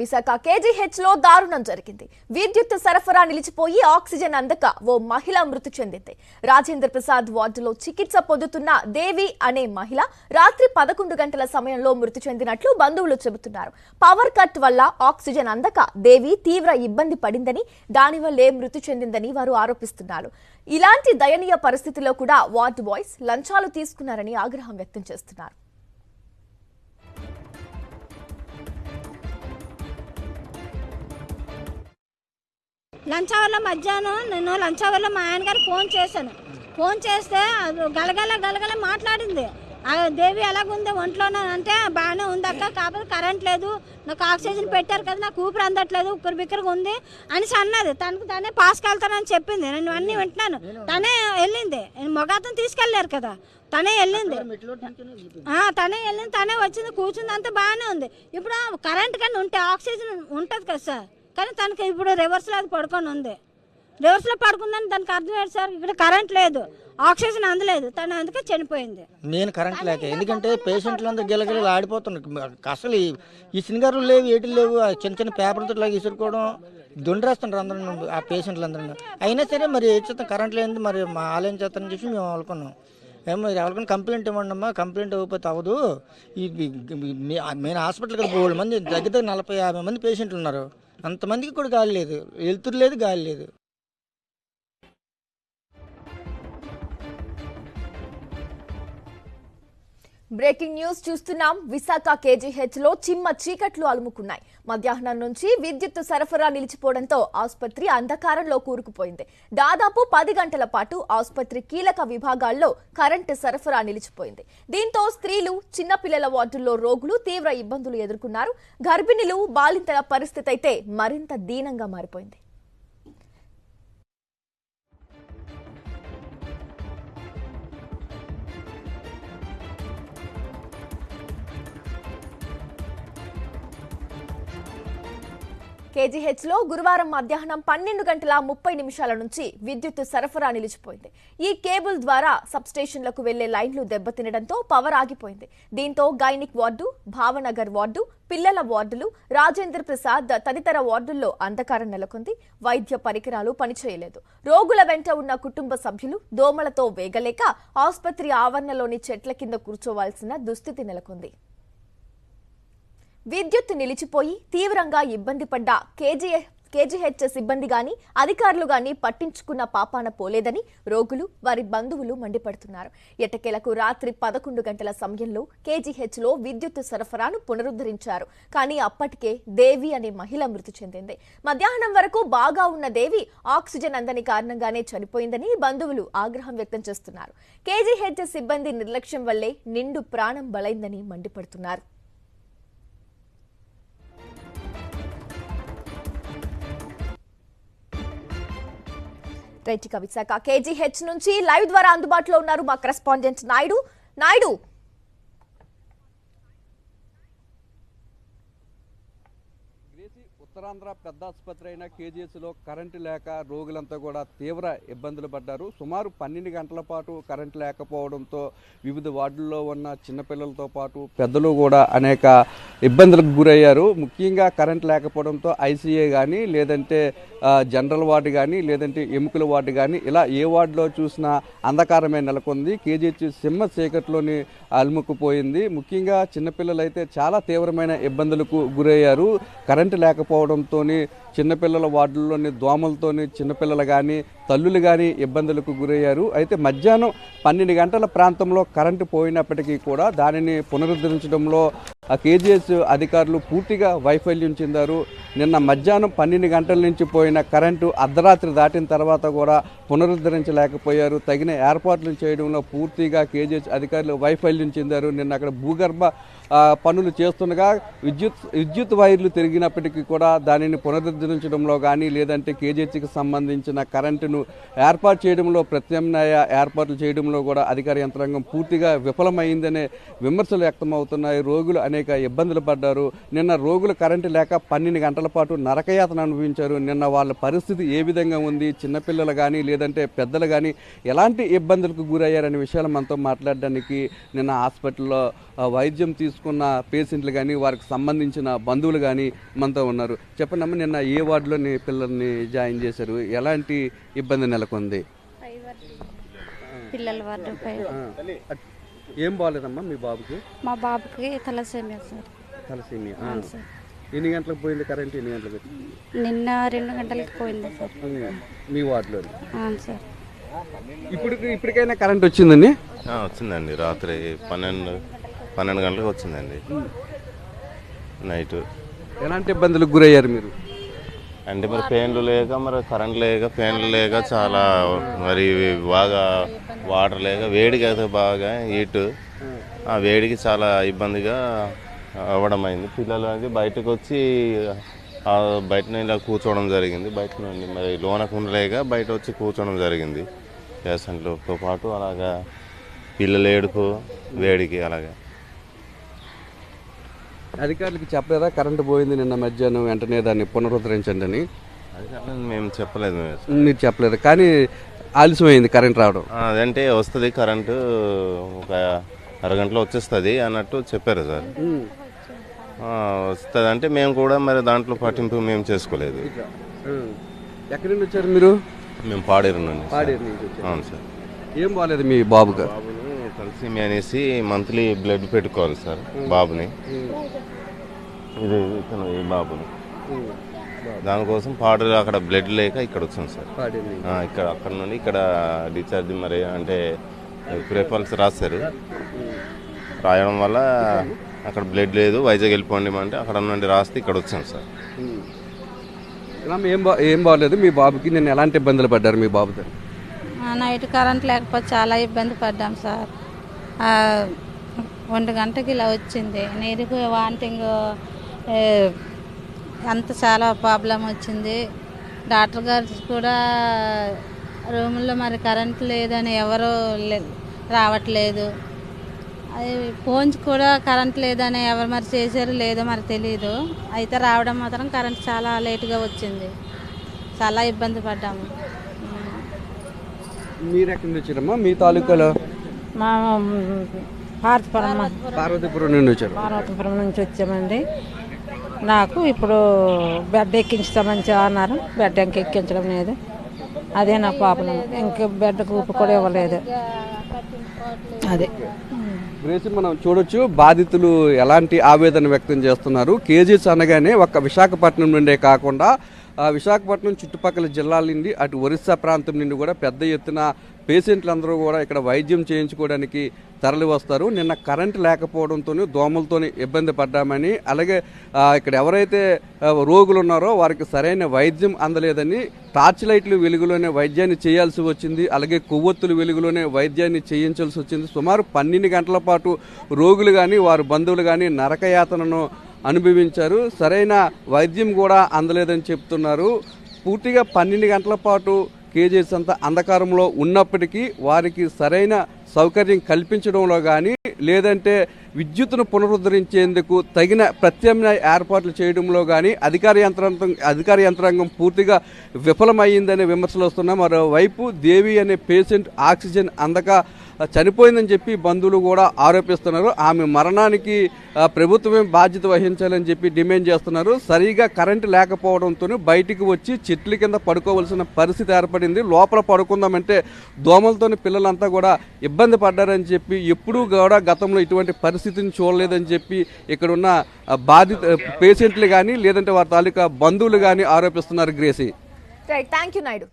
విశాఖ కేజీహెచ్లో దారుణం జరిగింది. విద్యుత్ సరఫరా నిలిచిపోయి ఆక్సిజన్ అందక ఓ మహిళ మృతి చెందింది. రాజేంద్ర ప్రసాద్ వార్డులో చికిత్స పొందుతున్న దేవి అనే మహిళ రాత్రి పదకొండు గంటల సమయంలో మృతి చెందినట్లు బంధువులు చెబుతున్నారు. పవర్ కట్ వల్ల ఆక్సిజన్ అందక దేవి తీవ్ర ఇబ్బంది పడిందని దానివల్లే మృతి చెందిందని వారు ఆరోపిస్తున్నారు. ఇలాంటి దయనీయ పరిస్థితిలో కూడా వార్డు బాయ్స్ లంచాలు తీసుకున్నారని ఆగ్రహం వ్యక్తం చేస్తున్నారు. లంచ్ అవర్లో మధ్యాహ్నం నేను లంచ్ అవర్లో మా ఆయన ఫోన్ చేశాను. ఫోన్ చేస్తే అది గలగల గలగల మాట్లాడింది. ఆ దేవి ఎలాగుంది ఒంట్లోనే అంటే బాగానే ఉంది అక్క కాకపోతే కరెంట్ లేదు. నాకు ఆక్సిజన్ పెట్టారు కదా నాకు ఊపిరి అందట్లేదు ఉక్కరు బిక్కరికి ఉంది అనేసి అన్నది. తనకు తనే పాసుకెళ్తానని చెప్పింది. నేను అన్నీ వింటున్నాను. తనే వెళ్ళింది. మొగాతం తీసుకెళ్ళారు కదా తనే వెళ్ళింది. తనే వెళ్ళింది. తనే వచ్చింది కూర్చుంది అంతా బాగానే ఉంది. ఇప్పుడు కరెంట్ కానీ ఉంటే ఆక్సిజన్ ఉంటుంది కదా సార్. కానీ తనకి ఇప్పుడు రివర్స్లో అది పడుకొని ఉంది రివర్స్లో పడుకుందని దానికి అర్థం ఏంటి సార్ ఇక్కడ కరెంట్ లేదు ఆక్సిజన్ అందలేదు తను అందుకే చనిపోయింది నేను కరెంట్ లేక ఎందుకంటే పేషెంట్లు అందరూ గిలగిలలు ఆడిపోతున్నారు అసలు ఈ- ఈ సినిగారు లేవు ఏటి లేవు చిన్న చిన్న పేపర్తో లాగా ఇసురుకోవడం దొండరేస్తున్నారు అందరూ ఆ పేషెంట్లు అందరూ అయినా సరే మరి ఏ చేస్తాం కరెంట్ లేనిది మరి మా ఆలయం చేస్తారని చెప్పి మేము అనుకున్నాం ఏమో మీరు ఎవరికైనా కంప్లైంట్ ఇవ్వండి అమ్మా కంప్లైంట్ ఇవ్వకపోతే అవ్వదు ఈ మెయిన్ హాస్పిటల్ కదా బోళ్ళు మంది దగ్గర దగ్గర నలభై యాభై మంది పేషెంట్లు ఉన్నారు అంతమందికి కూడా గాలి లేదు. వెలుతురు లేదు గాలి లేదు. బ్రేకింగ్ న్యూస్ చూస్తున్నాం. విశాఖ కేజీహెచ్లో చిమ్మ చీకట్లు అలుముకున్నాయి. మధ్యాహ్నం నుంచి విద్యుత్ సరఫరా నిలిచిపోవడంతో ఆసుపత్రి అంధకారంలో కూరుకుపోయింది. దాదాపు పది గంటల పాటు ఆసుపత్రి కీలక విభాగాల్లో కరెంటు సరఫరా నిలిచిపోయింది. దీంతో స్త్రీలు చిన్నపిల్లల వార్డుల్లో రోగులు తీవ్ర ఇబ్బందులు ఎదుర్కొన్నారు. గర్భిణులు బాలింతల పరిస్థితి అయితే మరింత దీనంగా మారిపోయింది. కేజీహెచ్లో గురువారం మధ్యాహ్నం పన్నెండు గంటల ముప్పై నిమిషాల నుంచి విద్యుత్ సరఫరా నిలిచిపోయింది. ఈ కేబుల్ ద్వారా సబ్స్టేషన్లకు వెళ్ళే లైన్లు దెబ్బతినడంతో పవర్ ఆగిపోయింది. దీంతో గైనిక్ వార్డు భావనగర్ వార్డు పిల్లల వార్డులు రాజేంద్ర ప్రసాద్ తదితర వార్డుల్లో అంధకారం నెలకొంది. వైద్య పరికరాలు పనిచేయలేదు. రోగుల వెంట ఉన్న కుటుంబ సభ్యులు దోమలతో వేగలేక ఆసుపత్రి ఆవరణలోని చెట్ల కింద కూర్చోవాల్సిన దుస్థితి నెలకొంది. విద్యుత్ నిలిచిపోయి తీవ్రంగా ఇబ్బంది పడ్డ కేజీఎఫ్ కేజీహెచ్ సిబ్బంది గాని అధికారులు గాని పట్టించుకున్న పాపాన పోలేదని రోగులు వారి బంధువులు మండిపడుతున్నారు. ఎట్టకేలకు రాత్రి పదకొండు గంటల సమయంలో కేజీహెచ్లో విద్యుత్ సరఫరాను పునరుద్ధరించారు. కానీ అప్పటికే దేవి అనే మహిళ మృతి చెందింది. మధ్యాహ్నం వరకు బాగా ఉన్న దేవి ఆక్సిజన్ అందని కారణంగానే చనిపోయిందని బంధువులు ఆగ్రహం వ్యక్తం చేస్తున్నారు. కేజీహెచ్ సిబ్బంది నిర్లక్ష్యం వల్లే నిండు ప్రాణం బలైందని మండిపడుతున్నారు. రైట్ ఇక విశాఖ కేజీహెచ్ నుంచి లైవ్ ద్వారా అందుబాటులో ఉన్నారు మా కరెస్పాండెంట్ నాయుడు. నాయుడు గ్రేసి ఉత్తరాంధ్ర పెద్ద ఆసుపత్రి అయిన కేజీఎస్లో కరెంటు లేక రోగులంతా కూడా తీవ్ర ఇబ్బందులు పడ్డారు. సుమారు పన్నెండు గంటల పాటు కరెంటు లేకపోవడంతో వివిధ వార్డుల్లో ఉన్న చిన్నపిల్లలతో పాటు పెద్దలు కూడా అనేక ఇబ్బందులకు గురయ్యారు. ముఖ్యంగా కరెంట్ లేకపోవడంతో ఐసీఏ కానీ లేదంటే జనరల్ వార్డు కానీ లేదంటే ఎముకల వార్డు కానీ ఇలా ఏ వార్డులో చూసినా అంధకారమే నెలకొంది. కేజీహెచ్ సింహ చీకట్లోని అలుముకుపోయింది. ముఖ్యంగా చిన్నపిల్లలు అయితే చాలా తీవ్రమైన ఇబ్బందులకు గురయ్యారు. కరెంటు లేకపోవడంతో చిన్నపిల్లల వార్డుల్లోని దోమలతోని చిన్నపిల్లలు కానీ తల్లులు కానీ ఇబ్బందులకు గురయ్యారు. అయితే మధ్యాహ్నం పన్నెండు గంటల ప్రాంతంలో కరెంటు పోయినప్పటికీ కూడా దానిని పునరుద్ధరించడంలో ఆ కేజీఎస్ అధికారులు పూర్తిగా వైఫల్యం చెందారు. నిన్న మధ్యాహ్నం పన్నెండు గంటల నుంచి పోయిన కరెంటు అర్ధరాత్రి దాటిన తర్వాత కూడా పునరుద్ధరించలేకపోయారు. తగిన ఏర్పాట్లు చేయడంలో పూర్తిగా కేజీహెచ్ అధికారులు వైఫల్యం చెందారు. నిన్న అక్కడ భూగర్భ పనులు చేస్తుండగా విద్యుత్ విద్యుత్ వైర్లు తిరిగినప్పటికీ కూడా దానిని పునరుద్ధరించడంలో కానీ లేదంటే కేజీహెచ్కి సంబంధించిన కరెంటును ఏర్పాటు చేయడంలో ప్రత్యామ్నాయ ఏర్పాట్లు చేయడంలో కూడా అధికార యంత్రాంగం పూర్తిగా విఫలమైందనే విమర్శలు వ్యక్తమవుతున్నాయి. రోగులు అనేక ఇబ్బందులు పడ్డారు. నిన్న రోగులు కరెంటు లేక పన్నెండు గంటల పాటు నరకయాతన అనుభవించారు. నిన్న వాళ్ళ పరిస్థితి ఏ విధంగా ఉంది? చిన్నపిల్లలు కానీ లేదంటే పెద్దలు కానీ ఎలాంటి ఇబ్బందులకు గురయ్యారనే విషయాలు మనతో మాట్లాడడానికి నిన్న హాస్పిటల్లో వైద్యం తీసుకున్న పేషెంట్లు కానీ వారికి సంబంధించిన బంధువులు కానీ మనతో ఉన్నారు. చెప్పండి అమ్మ నిన్న ఏ వార్డులోని పిల్లల్ని జాయిన్ చేశారు? ఎలాంటి ఇబ్బంది నెలకొంది? పిల్లల వార్డు ఏం బాగాలేదమ్మా మీ బాబుకి? మా బాబుకి తలసేమియా సార్. తలసీమియా? ఆ. అవును సార్. ఎన్ని గంటలకు పోయింది కరెంట్? ఎన్ని గంటలకు నిన్న రెండు గంటలకి పోయింది సార్. మీ వార్డులో సార్. ఇప్పుడు ఇప్పటికైనా కరెంట్ వచ్చిందండి? ఆ, వచ్చిందండి. రాత్రి పన్నెండు పన్నెండు గంటలకు వచ్చిందండి. నైట్. ఎలాంటి ఇబ్బందులకు గురయ్యారు మీరు? అంటే మరి ఫ్యాన్లు లేక మరి కరెంట్ లేక ఫ్యాన్లు లేక చాలా మరి బాగా వాటర్ లేక వేడికి అయితే బాగా హీట్. ఆ వేడికి చాలా ఇబ్బందిగా అవ్వడం అయింది. పిల్లలు అది బయటకు వచ్చి బయట ఇలా కూర్చోవడం జరిగింది. బయట నుండి మరి లోనకు ఉండలేక బయట వచ్చి కూర్చోవడం జరిగింది. పేషెంట్లతో పాటు అలాగా పిల్లలు ఏడుపు వేడికి అలాగా. అధికారులకు చెప్పలేదా? కరెంటు పోయింది నిన్న మధ్యాహ్నం వెంటనే దాన్ని పునరుద్ధరించండి అని? మేము చెప్పలేదు. మీరు చెప్పలేదు? కానీ ఆలస్యమైంది కరెంట్ రావడం. అదంటే వస్తుంది కరెంటు ఒక అరగంటలో వచ్చేస్తుంది అన్నట్టు చెప్పారు సార్. వస్తుంది అంటే మేము కూడా మరి దాంట్లో పట్టింపు మేము చేసుకోలేదు. ఎక్కడి నుండి వచ్చారు మీరు? మేము పాడేరు నుండి. పాడేరు అవును సార్. ఏం బాగాలేదు మీ బాబుగా బాబుని తలసీమి అనేసి మంత్లీ బ్లడ్ పెట్టుకోవాలి సార్ బాబుని. ఇది ఇతను ఈ బాబుని. దానికోసం పాడేరు అక్కడ బ్లడ్ లేక ఇక్కడ వచ్చాం సార్. ఇక్కడ అక్కడ నుండి ఇక్కడ డిశ్చార్జ్ మరి అంటే ప్రిఫల్స్ రాశారు. రాయడం వల్ల అక్కడ బ్లడ్ లేదు వైజాగ్ వెళ్ళిపోండి అంటే అక్కడ నుండి రాస్తే ఇక్కడ వచ్చాం సార్. ఇలా ఏం బా ఏం బాగాలేదు? మీ బాబుకి నేను ఎలాంటి ఇబ్బందులు పడ్డారు మీ బాబుతో? ఆ నైట్ కరెంట్ లేకపోతే చాలా ఇబ్బంది పడ్డాం సార్. ఒంటి గంటకి ఇలా వచ్చింది. నీరుకు వాంటింగ్ అంత చాలా ప్రాబ్లం వచ్చింది. డాక్టర్ గారు కూడా రూముల్లో మరి కరెంట్ లేదని ఎవరు లే- రావట్లేదు. అది ఫోన్స్ కూడా కరెంట్ లేదని ఎవరు మరి చేశారు లేదో మరి తెలియదు అయితే రావడం మాత్రం కరెంట్ చాలా లేటుగా వచ్చింది. చాలా ఇబ్బంది పడ్డాము. మీరు ఎక్కడి నుంచి వచ్చారమ్మా? మీ తాలూకాలో? మా పార్వతీపురం పార్వతీపురం నుండి వచ్చారు. పార్వతీపురం నుంచి వచ్చామండి. నాకు ఇప్పుడు బెడ్ ఎక్కించుతామని అన్నారు. బెడ్ ఇంక ఎక్కించడం లేదు. అదే నా ప్రాబ్లం ఇంక బెడ్ ఊపి కూడా ఇవ్వలేదు. అదే. గ్రేసి మనం చూడొచ్చు బాధితులు ఎలాంటి ఆవేదన వ్యక్తం చేస్తున్నారు. కేజీస్ అనగానే ఒక విశాఖపట్నం నుండే కాకుండా ఆ విశాఖపట్నం చుట్టుపక్కల జిల్లాల నుండి అటు ఒరిస్సా ప్రాంతం నుండి కూడా పెద్ద ఎత్తున పేషెంట్లందరూ కూడా ఇక్కడ వైద్యం చేయించుకోవడానికి తరలి వస్తారు. నిన్న కరెంట్ లేకపోవడంతో దోమలతో ఇబ్బంది పడ్డామని అలాగే ఇక్కడ ఎవరైతే రోగులు ఉన్నారో వారికి సరైన వైద్యం అందలేదని టార్చ్ లైట్లు వెలుగులోనే వైద్యాన్ని చేయాల్సి వచ్చింది అలాగే కొవ్వొత్తులు వెలుగులోనే వైద్యాన్ని చేయించాల్సి వచ్చింది. సుమారు పన్నెండు గంటల పాటు రోగులు కానీ వారి బంధువులు కానీ నరకయాతనను అనుభవించారు. సరైన వైద్యం కూడా అందలేదని చెప్తున్నారు. పూర్తిగా పన్నెండు గంటల పాటు కేజీస్ అంతా అంధకారంలో ఉన్నప్పటికీ వారికి సరైన సౌకర్యం కల్పించడంలో కానీ లేదంటే విద్యుత్తును పునరుద్ధరించేందుకు తగిన ప్రత్యామ్నాయ ఏర్పాట్లు చేయడంలో కానీ అధికార యంత్రాంగం అధికార యంత్రాంగం పూర్తిగా విఫలమైందనే విమర్శలు వస్తున్నాయి. మరోవైపు దేవి అనే పేషెంట్ ఆక్సిజన్ అందక చనిపోయిందని చెప్పి బంధువులు కూడా ఆరోపిస్తున్నారు. ఆమె మరణానికి ప్రభుత్వమే బాధ్యత వహించాలని చెప్పి డిమాండ్ చేస్తున్నారు. సరిగా కరెంటు లేకపోవడంతో బయటికి వచ్చి చెట్ల కింద పడుకోవాల్సిన పరిస్థితి ఏర్పడింది. లోపల పడుకుందామంటే దోమలతో పిల్లలంతా కూడా ఇబ్బంది పడ్డారని చెప్పి ఎప్పుడూ కూడా గతంలో ఇటువంటి పరిస్థితిని చూడలేదని చెప్పి ఇక్కడున్న బాధిత పేషెంట్లు కానీ లేదంటే వారి తాలూకా బంధువులు కానీ ఆరోపిస్తున్నారు Gracie. Right thank you Naidu